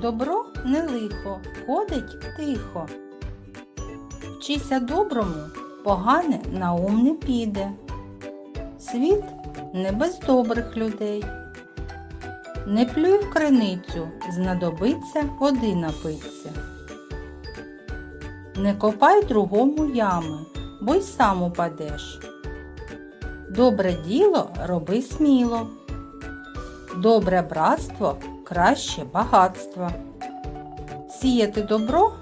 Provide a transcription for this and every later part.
Добро не лихо, ходить тихо. Вчися доброму, погане на ум не піде. Світ не без добрих людей. Не плюй в криницю, знадобиться води напиться. Не копай другому ями, бо й сам упадеш. Добре діло роби сміло. Добре братство краще багатства. Сіяти добро,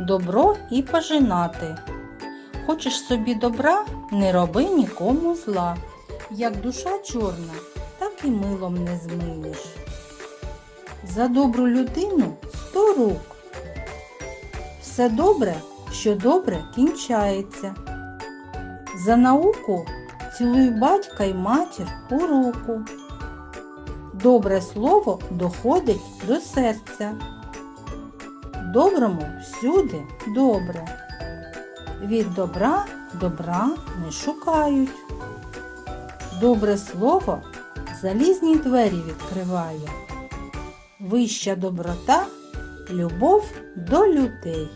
добро і пожинати. Хочеш собі добра, не роби нікому зла. Як душа чорна, так і милом не змиєш. За добру людину сто рук. Все добре, що добре кінчається. За науку цілуй батька й матір у руку. Добре слово доходить до серця. Доброму всюди добре. Від добра добра не шукають. Добре слово залізні двері відкриває. Вища доброта любов до людей.